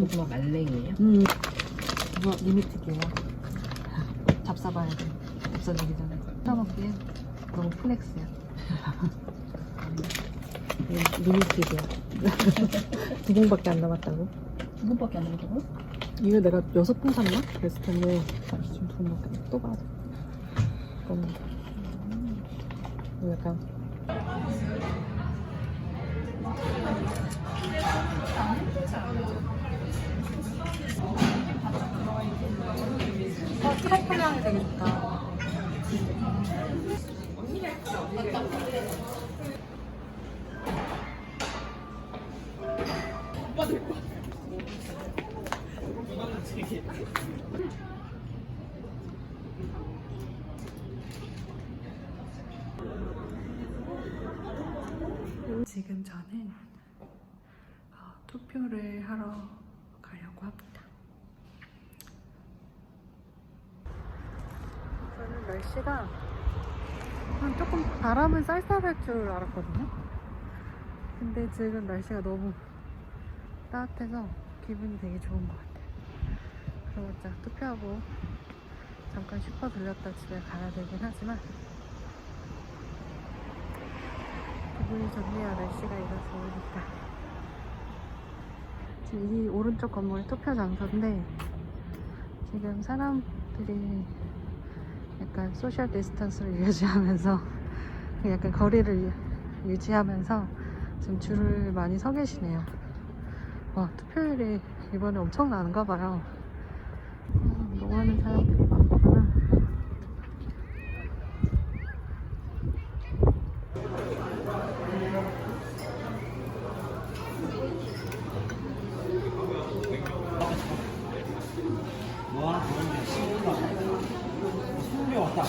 고구마 말랭이에요? 음. 이거 리미티드예요. 잡숴봐야 돼. 잡숴주기 전에. 사먹기엔 너무 플렉스야. 리미티드야. 두 봉밖에 안 남았다고? 두 번밖에 안 남았다고? 이거 내가 여섯 봉 샀나? 그랬을 텐데 지금 두 봉밖에 안또 봐야 돼. 너무 이거 약간 되게 좋다. 지금 저는 어, 투표를 하러 가려고 합니다. 저는 날씨가 한 조금 바람은 쌀쌀할 줄 알았거든요. 근데 지금 날씨가 너무 따뜻해서 기분이 되게 좋은 것 같아요. 그러자 투표하고 잠깐 슈퍼 들렸다 집에 가야 되긴 하지만 기분이 좋네요. 날씨가 이거 좋으니까. 지금 이 오른쪽 건물이 투표 장소인데 지금 사람들이 약간 소셜 디스턴스를 유지하면서 약간 거리를 유- 유지하면서 지금 줄을 많이 서 계시네요. 와, 투표율이 이번에 엄청 나는가 봐요. 음, 너무 많은 사람들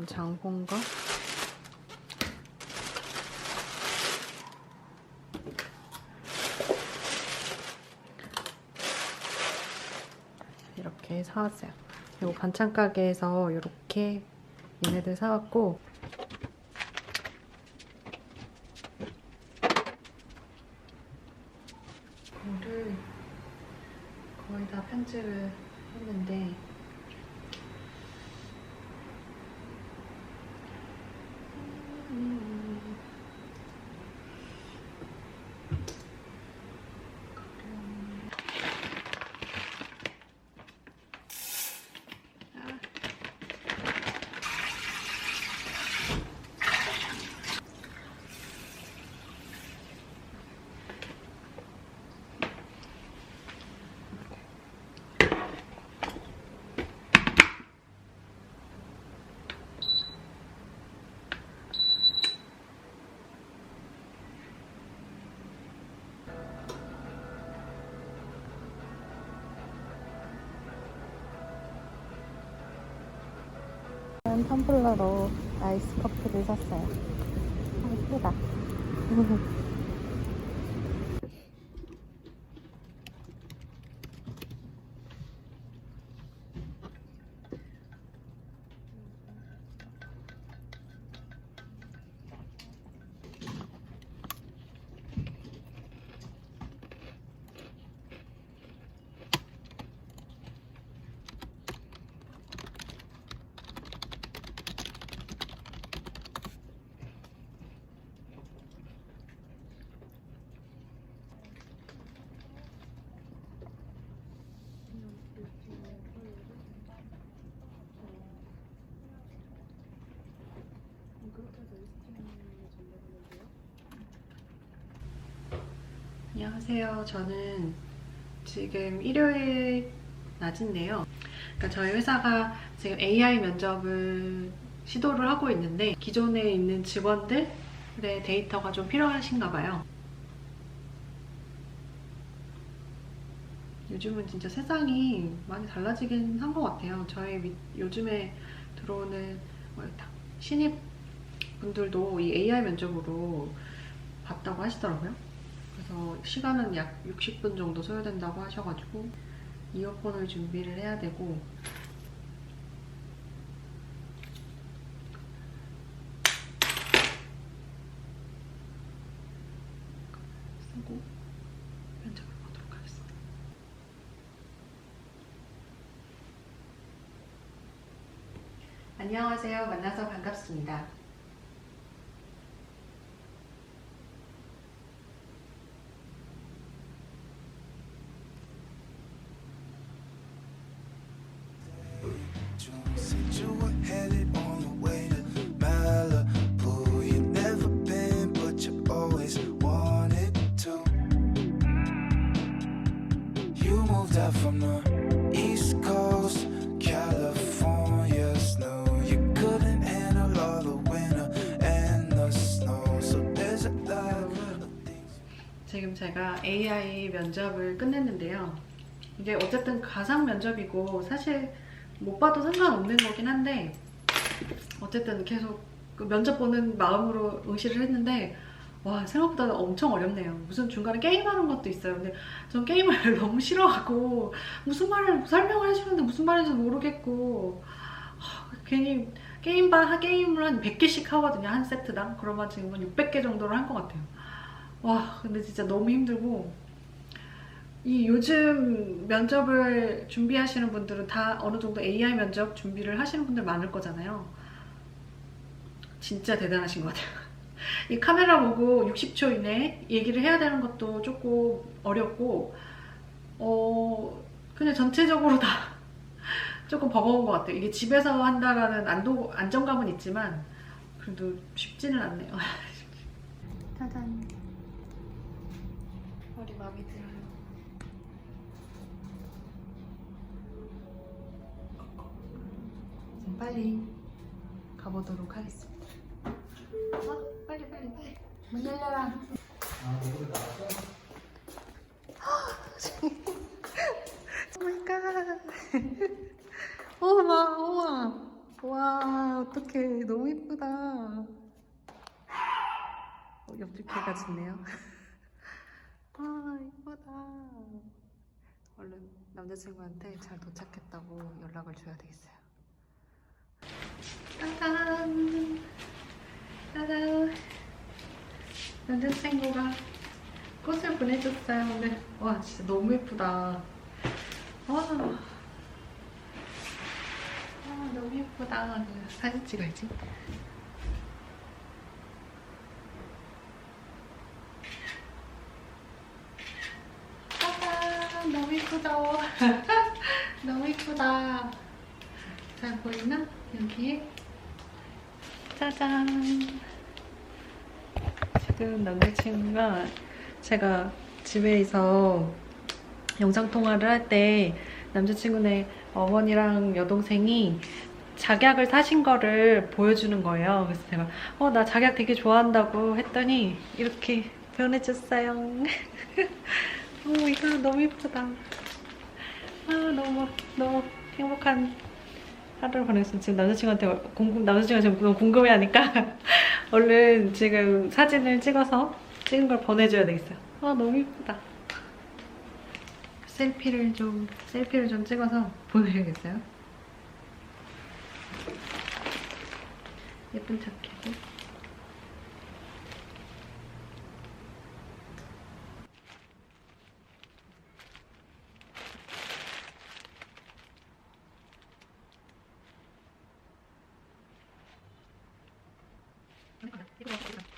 지금 장본 거 이렇게 사왔어요. 그리고 반찬 가게에서 이렇게 얘네들 사왔고 거의 다 편집을 저는 텀블러로 아이스 커피를 샀어요. 아, 예쁘다. 안녕하세요. 저는 지금 일요일 낮인데요. 그러니까 저희 회사가 지금 AI 면접을 시도를 하고 있는데 기존에 있는 직원들의 데이터가 좀 필요하신가 봐요. 요즘은 진짜 세상이 많이 달라지긴 한 것 같아요. 저희 밑- 요즘에 들어오는 뭐였다 신입 분들도 이 AI 면접으로 봤다고 하시더라고요. 그래서 시간은 약 60분 정도 소요된다고 하셔가지고 이어폰을 준비를 해야 되고. 안녕하세요. 만나서 반갑습니다. AI 면접을 끝냈는데요. 이게 어쨌든 가상 면접이고 사실 못 봐도 상관없는 거긴 한데 어쨌든 계속 그 면접 보는 마음으로 응시를 했는데 와 생각보다 엄청 어렵네요. 무슨 중간에 게임하는 것도 있어요. 근데 전 게임을 너무 싫어하고 무슨 말을 설명을 해주는데 무슨 말인지 모르겠고 하, 괜히 게임반 한 게임을 한 100개씩 하거든요 한 세트당 그러면 지금 한 600개 정도를 한 것 같아요. 와 근데 진짜 너무 힘들고 이 요즘 면접을 준비하시는 분들은 다 어느 정도 AI 면접 준비를 하시는 분들 많을 거잖아요. 진짜 대단하신 것 같아요. 이 카메라 보고 60초 이내 얘기를 해야 되는 것도 조금 어렵고, 어, 그냥 전체적으로 다 조금 버거운 것 같아요. 이게 집에서 한다라는 안도, 안정감은 있지만, 그래도 쉽지는 않네요. 짜잔. 마음에 들어요. 지금 빨리 가보도록 하겠습니다. 어? 빨리 빨리 빨리. 문 열려라. 아, 얼굴 나왔어? 오 마이 갓. 어머, 어머. 와, 어떡해. 너무 이쁘다. 어, 옆집 개가 짖네요. 아, 이쁘다. 얼른 남자친구한테 잘 도착했다고 연락을 줘야 되겠어요. 짜잔. 짜잔. 남자친구가 꽃을 보내줬어요, 오늘. 와, 진짜 너무 예쁘다. 와. 아, 너무 예쁘다. 사진 찍어야지. 짜잔, 너무 예쁘다. 너무 예쁘다. 잘 보이나? 여기에. 짜잔. 지금 남자친구가 제가 집에서 영상 통화를 할 때 남자친구네 어머니랑 여동생이 작약을 사신 거를 보여주는 거예요. 그래서 제가 어 나 작약 되게 좋아한다고 했더니 이렇게 보내줬어요. 어 이거 너무 예쁘다. 아 너무 너무 행복한 하루를 보냈어요. 지금 남자친구한테 궁금 남자친구가 지금 너무 궁금해하니까 얼른 지금 사진을 찍어서 찍은 걸 보내줘야 되겠어요. 아 너무 예쁘다. 셀피를 좀 셀피를 좀 찍어서 보내야겠어요. 예쁜 척해 Thank you.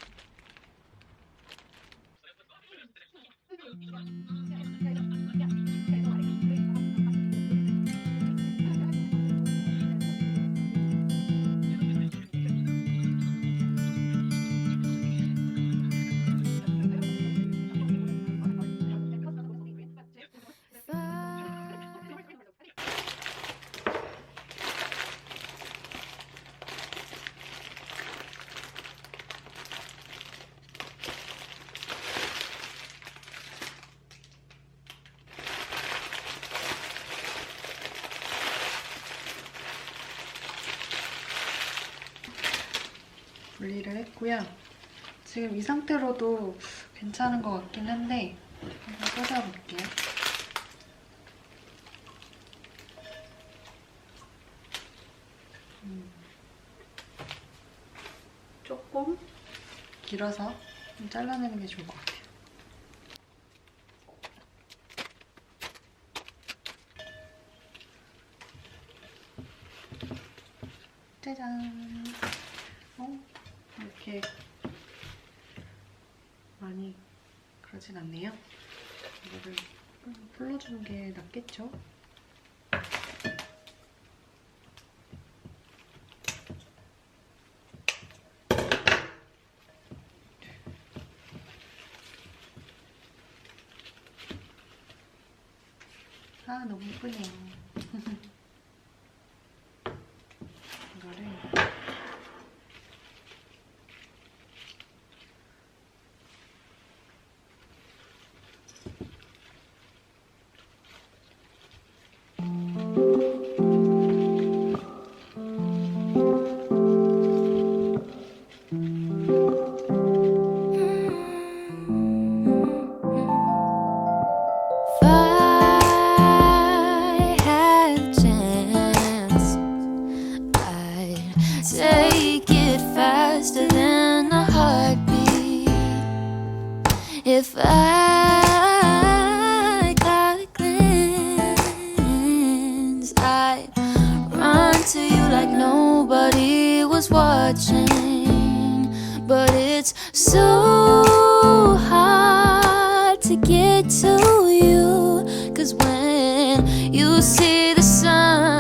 분리를 했고요. 지금 이 상태로도 괜찮은 것 같긴 한데 한번 쏟아볼게요. 음. 조금 길어서 좀 잘라내는 게 좋을 것 같아요. 짜잔! 어? 이렇게 많이 그러진 않네요. 이거를 좀 풀러주는 게 낫겠죠? 아, 너무 예쁘네요. If I got a glimpse, I'd run to you like nobody was watching. But it's so hard to get to you, cause when you see the sun.